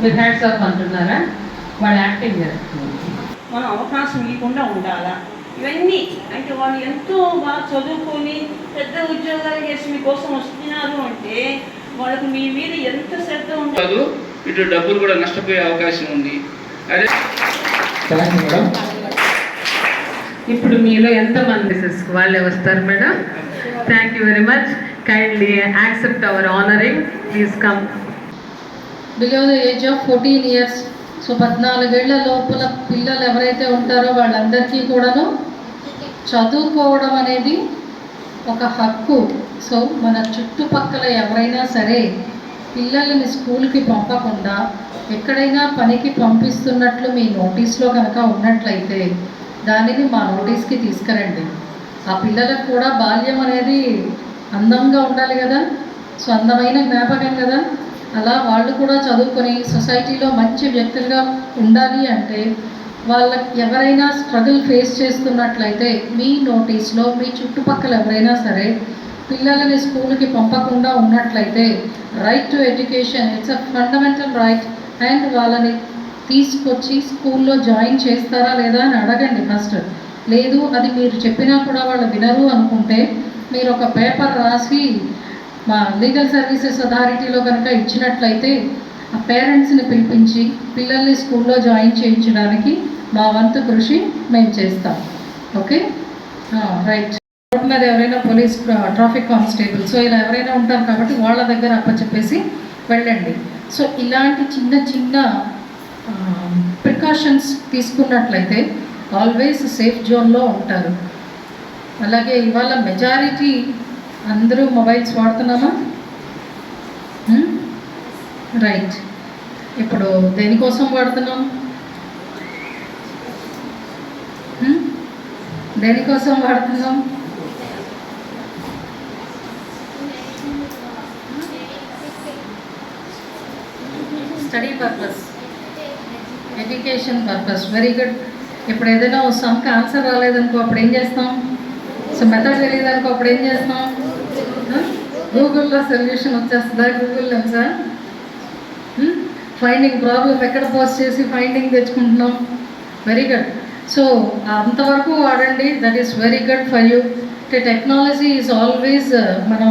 మీరు hands of అంటున్నారా? వాళ్ళు యాక్టింగ్ చేస్తున్నారు మనం అవకాశం ఇవ్వకుండా ఉండాలా? ఇవన్నీ అంటే వాళ్ళు ఎంతో బాగా చదువుకొని పెద్ద ఉద్యోగాలు చేసి మీకోసం వస్తున్నారు అంటే వాళ్ళకు మీ మీద ఎంత శ్రద్ధ ఉండాలి? కాదు ఇటు డబ్బులు కూడా నష్టపోయే అవకాశం ఉంది. అదే ఇప్పుడు మీలో ఎంతమంది మిసెస్ వాళ్ళే వస్తారు madam? Thank you very much kindly accept our honouring please come below the age of fourteen years. So పద్నాలుగేళ్ళ లోపల పిల్లలు ఎవరైతే ఉంటారో వాళ్ళందరికీ కూడాను చదువుకోవడం అనేది ఒక హక్కు. సో మన చుట్టుపక్కల ఎవరైనా సరే పిల్లల్ని స్కూల్కి పంపకుండా ఎక్కడైనా పనికి పంపిస్తున్నట్లు మీ నోటీస్లో కనుక ఉన్నట్లయితే దానిని మా నోటీస్కి తీసుకురండి. ఆ పిల్లలకు కూడా బాల్యం అనేది అందంగా ఉండాలి కదా. సో అందమైన జ్ఞాపకం కదా. అలా వాళ్ళు కూడా చదువుకొని సొసైటీలో మంచి వ్యక్తులుగా ఉండాలి అంటే వాళ్ళకి ఎవరైనా స్ట్రగుల్ ఫేస్ చేస్తున్నట్లయితే మీ నోటీస్లో మీ చుట్టుపక్కల ఎవరైనా సరే పిల్లలని స్కూల్కి పంపకుండా ఉన్నట్లయితే right to education it's a fundamental right and వాళ్ళని తీసుకొచ్చి స్కూల్లో జాయిన్ చేస్తారా లేదా అని అడగండి ఫస్ట్ లేదు అది మీరు చెప్పినా కూడా వాళ్ళు వినరు అనుకుంటే మీరు ఒక పేపర్ రాసి మా లీగల్ సర్వీసెస్ అథారిటీలో కనుక ఇచ్చినట్లయితే ఆ పేరెంట్స్ని పిలిపించి పిల్లల్ని స్కూల్లో జాయిన్ చేయించడానికి మా వంతు కృషి మేము చేస్తాం. ఓకే? రైట్. రోడ్డు మీద ఎవరైనా పోలీస్ ట్రాఫిక్ కానిస్టేబుల్ సో ఇలా ఎవరైనా ఉంటారు కాబట్టి వాళ్ళ దగ్గర అప్పచెప్పేసి వెళ్ళండి. సో ఇలాంటి చిన్న చిన్న ప్రికాషన్స్ తీసుకున్నట్లయితే ఆల్వేస్ సేఫ్ జోన్లో ఉంటారు. అలాగే ఇవాళ మెజారిటీ అందరూ మొబైల్స్ వాడుతున్నామా? రైట్. ఇప్పుడు దేనికోసం వాడుతున్నాం? దేనికోసం వాడుతున్నాం? Study purpose. Education purpose. Very good. ఇప్పుడు ఏదైనా సమ్కి ఆన్సర్ రాలేదనుకో అప్పుడు ఏం చేస్తాం? సో మెథడ్ తెలియదనుకో అప్పుడు ఏం చేస్తాం? గూగుల్లో సొల్యూషన్ వచ్చేస్తుందా? గూగుల్లో సార్ ఫైండింగ్ ప్రాబ్లం ఎక్కడ పోస్ట్ చేసి ఫైండింగ్ తెచ్చుకుంటున్నాం? వెరీ గుడ్ సో అంతవరకు వాడండి. That is very good for you అంటే టెక్నాలజీ ఈజ్ ఆల్వేస్ మనం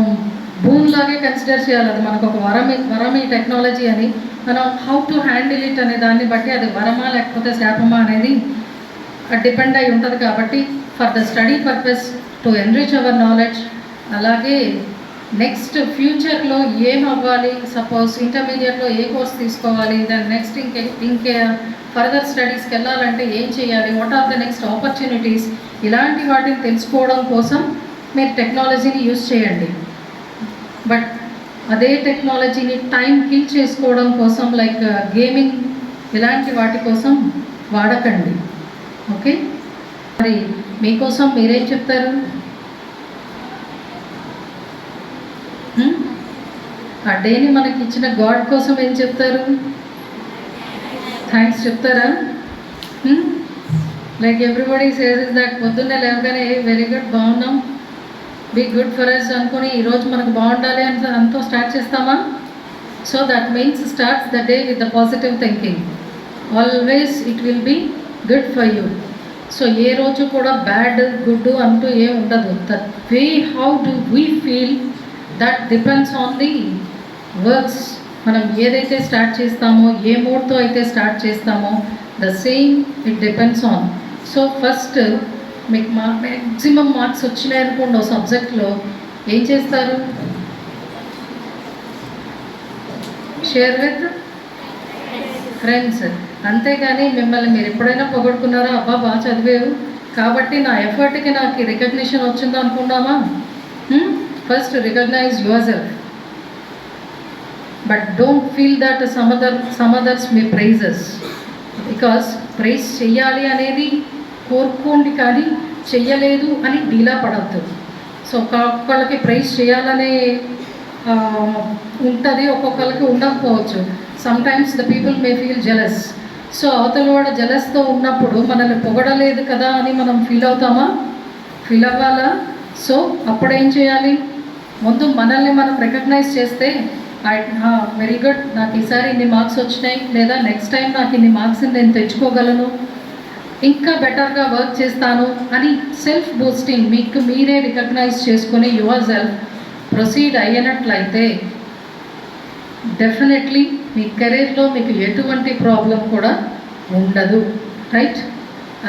భూమిలాగే కన్సిడర్ చేయాలి. అది మనకు ఒక వరం వరం ఈ టెక్నాలజీ అని. మనం హౌ టు హ్యాండిల్ ఇట్ అనే దాన్ని బట్టి అది వరమా లేకపోతే శాపమా అనేది డిపెండ్ అయి ఉంటుంది కాబట్టి for the study purpose to enrich our knowledge అలాగే నెక్స్ట్ ఫ్యూచర్లో ఏం అవ్వాలి? సపోజ్ ఇంటర్మీడియట్లో ఏ కోర్స్ తీసుకోవాలి? దాని నెక్స్ట్ ఇంకే ఇంకే ఫర్దర్ స్టడీస్కి వెళ్ళాలంటే ఏం చేయాలి? What are the next opportunities ఇలాంటి వాటిని తెలుసుకోవడం కోసం మీరు టెక్నాలజీని యూజ్ చేయండి. బట్ అదే టెక్నాలజీని టైం కిల్ చేసుకోవడం కోసం లైక్ గేమింగ్ uh, ఇలాంటి వాటి కోసం వాడకండి. ఓకే మరి మీకోసం మీరేం చెప్తారు? ఆ డేని మనకి ఇచ్చిన గాడ్ కోసం ఏం చెప్తారు? థ్యాంక్స్ చెప్తారా? Like everybody says is that పొద్దున్నే లేవగానే వెరీ గుడ్ బాగున్నాం. బీ గుడ్ ఫర్ అస్ అనుకుని ఈరోజు మనకు బాగుండాలి అని అంతా స్టార్ట్ చేస్తామా? So that means starts the day with the positive thinking always it will be good for you so ఏ రోజు కూడా బ్యాడ్ గుడ్ అంటూ ఏం ఉండదు. That way how do we feel that depends on the works మనం ఏదైతే start చేస్తామో ఏ మోడ్తో అయితే స్టార్ట్ చేస్తామో the same it depends on. So first మీకు మా మ్యాక్సిమం మార్క్స్ వచ్చినాయి అనుకోండి ఒక సబ్జెక్ట్లో. ఏం చేస్తారు? షేర్ విత్ ఫ్రెండ్స్ అంతేగాని మిమ్మల్ని మీరు ఎప్పుడైనా పొగడుకున్నారా? అబ్బా బాగా చదివేవు కాబట్టి నా ఎఫర్ట్కి నాకు రికగ్నిషన్ వచ్చింది అనుకున్నామా first recognize yourself. But don't feel that some other some me prizes because praise చెయ్యాలి అనేది కోరుకోండి కానీ చెయ్యలేదు అని డీలా పడద్దు. సో ఒక్కొక్కళ్ళకి ప్రైజ్ చేయాలనే ఉంటుంది ఒక్కొక్కరికి ఉండకపోవచ్చు. Sometimes the people may feel jealous so అవతల వాడు జెలస్తో ఉన్నప్పుడు మనల్ని పొగడలేదు కదా అని మనం ఫీల్ అవుతామా? ఫీల్ అవ్వాలా? సో అప్పుడు ఏం చేయాలి? ముందు మనల్ని మనం రికగ్నైజ్ చేస్తే వెరీ గుడ్ నాకు ఈసారి ఇన్ని మార్క్స్ వచ్చినాయి. లేదా నెక్స్ట్ టైం నాకు ఇన్ని మార్క్స్ నేను తెచ్చుకోగలను. ఇంకా బెటర్గా వర్క్ చేస్తాను అని సెల్ఫ్ బూస్టింగ్ మీకు మీరే రికగ్నైజ్ చేసుకుని యువర్ సెల్ఫ్ ప్రొసీడ్ అయ్యినట్లయితే డెఫినెట్లీ మీ కెరీర్లో మీకు ఎటువంటి ప్రాబ్లం కూడా ఉండదు. రైట్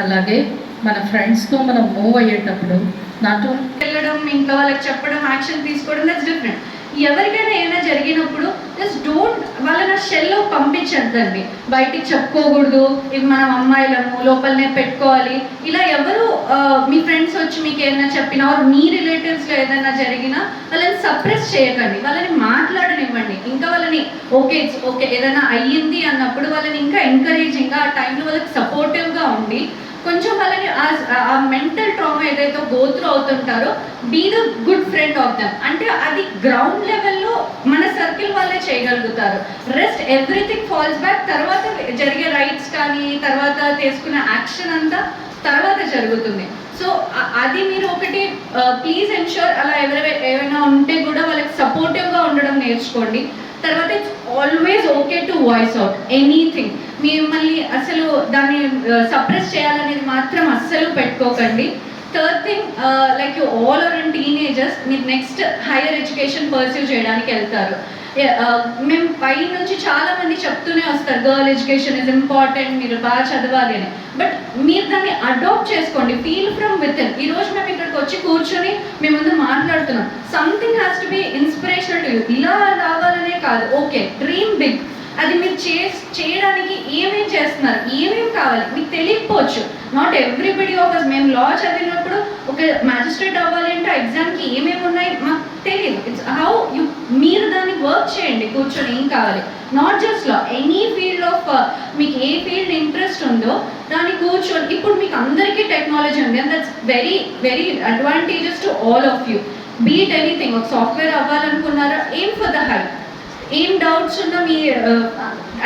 అలాగే మన ఫ్రెండ్స్తో మనం మూవ్ అయ్యేటప్పుడు నాట్ వెళ్ళడం ఇంకా వాళ్ళకి చెప్పడం యాక్షన్ తీసుకోవడం దట్స్ డిఫరెంట్ ఎవరికైనా ఏమైనా జరిగినప్పుడు జస్ట్ డోంట్ వాళ్ళని ఆ షెల్లో పంపించద్దండి. బయటికి చెప్పుకోకూడదు ఇవి మనం అమ్మాయిలము లోపలనే పెట్టుకోవాలి. ఇలా ఎవరు మీ ఫ్రెండ్స్ వచ్చి మీకు ఏదైనా చెప్పినా మీ రిలేటివ్స్లో ఏదైనా జరిగినా వాళ్ళని సప్రెస్ చేయకండి. వాళ్ళని మాట్లాడనివ్వండి. ఇంకా వాళ్ళని ఓకే ఇట్స్ ఓకే ఏదైనా అయ్యింది అన్నప్పుడు వాళ్ళని ఇంకా ఎంకరేజింగ్గా ఆ టైంలో వాళ్ళకి సపోర్టివ్గా ఉండి కొంచెం వాళ్ళని ఆ- ఆ మెంటల్ ట్రామా ఏదైతే go through అవుతుంటారో be the good friend of them అంటే అది గ్రౌండ్ లెవెల్లో మన సర్కిల్ వాళ్ళే చేయగలుగుతారు. రెస్ట్ ఎవ్రీథింగ్ ఫాల్స్ బ్యాక్ తర్వాత జరిగే రైట్స్ కానీ తర్వాత తీసుకున్న యాక్షన్ అంతా తర్వాత జరుగుతుంది. సో అది మీరు ఒకటి ప్లీజ్ ఎన్షూర్ అలా ఎవరైనా ఏమైనా ఉంటే కూడా వాళ్ళకి సపోర్టివ్గా ఉండడం నేర్చుకోండి. తర్వాత it's always okay to voice out anything మిమ్మల్ని అసలు దాన్ని సప్రెస్ చేయాలనేది మాత్రం అస్సలు పెట్టుకోకండి. Third thing like you all are and teenagers మీరు నెక్స్ట్ హైయర్ ఎడ్యుకేషన్ పర్సూ చేయడానికి వెళ్తారు. Uh, మేము పై నుంచి చాలా మంది చెప్తూనే వస్తారు గర్ల్ ఎడ్యుకేషన్ ఇస్ ఇంపార్టెంట్ మీరు బాగా చదవాలి అని. బట్ మీరు దాన్ని అడాప్ట్ చేసుకోండి ఫీల్ ఫ్రమ్ విత్ ఇన్ ఈ రోజు మేము ఇక్కడికి వచ్చి కూర్చొని మేము ముందు మాట్లాడుతున్నాం. Something has to be inspirational to you ఇలా రావాలనే కాదు. ఓకే డ్రీమ్ బిగ్ అది మీరు చే చేయడానికి ఏమేం చేస్తున్నారు? ఏమేం కావాలి? మీకు తెలియకపోవచ్చు. నాట్ ఎవ్రీబడి ఆఫ్ అస్ మేము లా చదివినప్పుడు ఒక మ్యాజిస్ట్రేట్ అవ్వాలి అంటే ఎగ్జామ్కి ఏమేమి ఉన్నాయి? మాకు తెలియదు. ఇట్స్ హౌ యు మీరు దాన్ని వర్క్ చేయండి కూర్చొని ఏం కావాలి? Not just law any field of మీకు ఏ ఫీల్డ్ ఇంట్రెస్ట్ ఉందో దాన్ని కూర్చొని ఇప్పుడు మీకు అందరికీ టెక్నాలజీ ఉంది and that's very very advantages to all of you beat anything ఒక సాఫ్ట్వేర్ అవ్వాలనుకున్నారా? ఏం ఫర్ ద హై ఏం డౌట్స్ ఉన్నా మీ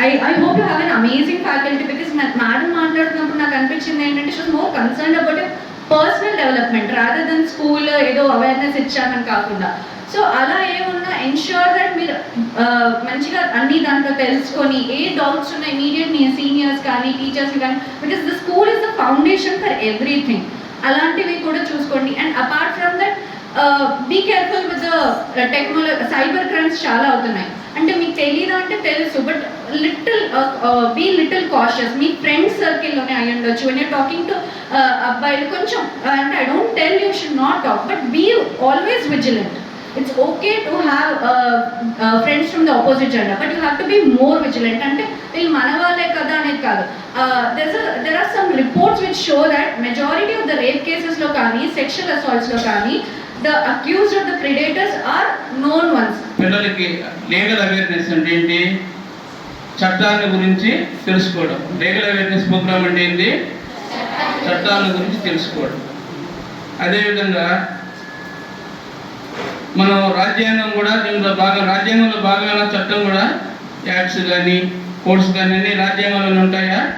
I I hope you have an amazing faculty because madam మాట్లాడుతున్నప్పుడు నాకు అనిపించింది ఏంటంటే she more concern about personal development rather than school ఏదో అవేర్నెస్ ఇచ్చామని కాకుండా. సో అలా ఏమున్నా ఎన్ష్యూర్ దట్ మీరు మంచిగా అన్ని దాంట్లో తెలుసుకొని ఏ డౌట్స్ ఉన్నాయి ఇమీడియట్ మీ సీనియర్స్ కానీ టీచర్స్ కానీ because the school is the foundation for everything అలాంటివి కూడా చూసుకోండి. And apart from that be careful with technology cyber crimes చాలా అవుతున్నాయి. అంటే మీకు తెలియదు అంటే తెలుసు but little be little cautious me friends సర్కిల్లోనే అయ్యి ఉండొచ్చు. వెన్ యూర్ టాకింగ్ టు అబ్బాయిలు కొంచెం అంటే I don't tell you should not talk but be always vigilant it's okay to have friends from the opposite gender but you have to be more vigilant అంటే వీళ్ళు మన వాళ్ళే కదా అనేది కాదు. There are some reports which show that majority of the rape కేసెస్లో కానీ sexual అసాల్ట్స్లో కానీ the accused of the predators are known ones పిల్లలకి లీగల్ అవేర్నెస్ అంటే ఏంటి? చట్టాల గురించి తెలుసుకోవడం. లీగల్ అవేర్నెస్ ప్రోగ్రామ్ అంటే ఏంటి? చట్టాల గురించి తెలుసుకోవడం. అదేవిధంగా మనం రాజ్యాంగం కూడా దీంట్లో భాగం రాజ్యాంగంలో భాగమైన చట్టం కూడా యాక్ట్స్ కానీ కోడ్స్ కానీ అన్ని రాజ్యాంగంలో ఉంటాయా?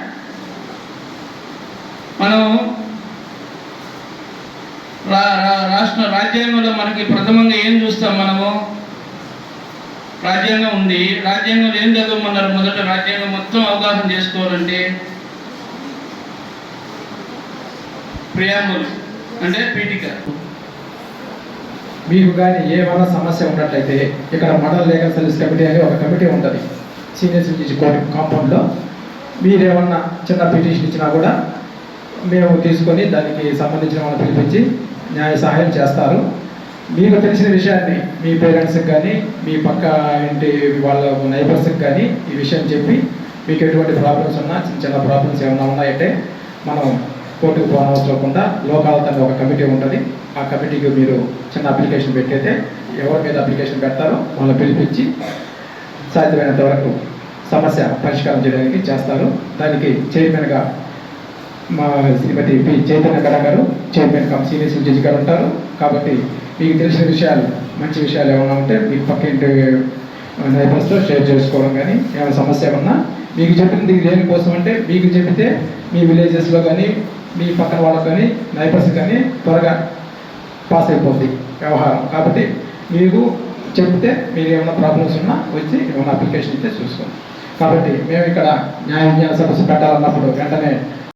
మనం రా రా- రాష్ట్ర రాజ్యాంగంలో మనకి ప్రథమంగా ఏం చూస్తాం మనము? రాజ్యాంగం ఉంది. రాజ్యాంగంలో ఏం చదవమన్నారు? మొదట రాజ్యాంగం మొత్తం అవగాహన చేసుకోవాలంటే ప్రియాంబుల్ అంటే పీఠిక. మీకు కానీ ఏమైనా సమస్య ఉన్నట్లయితే ఇక్కడ మండల లీగల్ సర్వీస్ కమిటీ అని ఒక కమిటీ ఉంటుంది. సీనియర్ సిటిజన్ కోర్టు కాంపౌండ్లో మీరేమన్నా చిన్న పిటిషన్ ఇచ్చినా కూడా మేము తీసుకొని దానికి సంబంధించిన వాళ్ళని పిలిపించి న్యాయ సహాయం చేస్తారు. మీకు తెలిసిన విషయాన్ని మీ పేరెంట్స్కి కానీ మీ పక్క ఇంటి వాళ్ళ నైబర్స్కి కానీ ఈ విషయం చెప్పి మీకు ఎటువంటి ప్రాబ్లమ్స్ ఉన్నా చిన్న చిన్న ప్రాబ్లమ్స్ ఏమైనా ఉన్నాయంటే మనం కోర్టుకు పోనవసరకుండా లోకాలతంగా ఒక కమిటీ ఉంటుంది. ఆ కమిటీకి మీరు చిన్న అప్లికేషన్ పెట్టయితే ఎవరి మీద అప్లికేషన్ పెడతారో వాళ్ళని పిలిపించి సాధ్యమైనంత వరకు సమస్య పరిష్కారం చేయడానికి చేస్తారు. దానికి చైర్మన్గా మా శ్రీమతి పి. చైతన్య కళ గారు చైర్మన్ కమ్ సీనియర్ జడ్జి గారు ఉంటారు. కాబట్టి మీకు తెలిసిన విషయాలు మంచి విషయాలు ఏమైనా ఉంటే మీ పక్కింటి నైబర్స్తో షేర్ చేసుకోవడం కానీ ఏమైనా సమస్య ఉన్నా మీకు చెప్పింది దేనికోసం అంటే మీకు చెబితే మీ విలేజెస్లో కానీ మీ పక్కన వాళ్ళతోని కానీ నైబర్స్ కానీ త్వరగా పాస్ అయిపోద్ది వ్యవహారం. కాబట్టి మీకు చెప్తే మీరు ఏమైనా ప్రాబ్లమ్స్ ఉన్నా వచ్చి ఏమైనా అప్లికేషన్ ఇస్తే చూసుకోండి. కాబట్టి మేము ఇక్కడ న్యాయ విజ్ఞాన సమస్య పెట్టాలన్నప్పుడు వెంటనే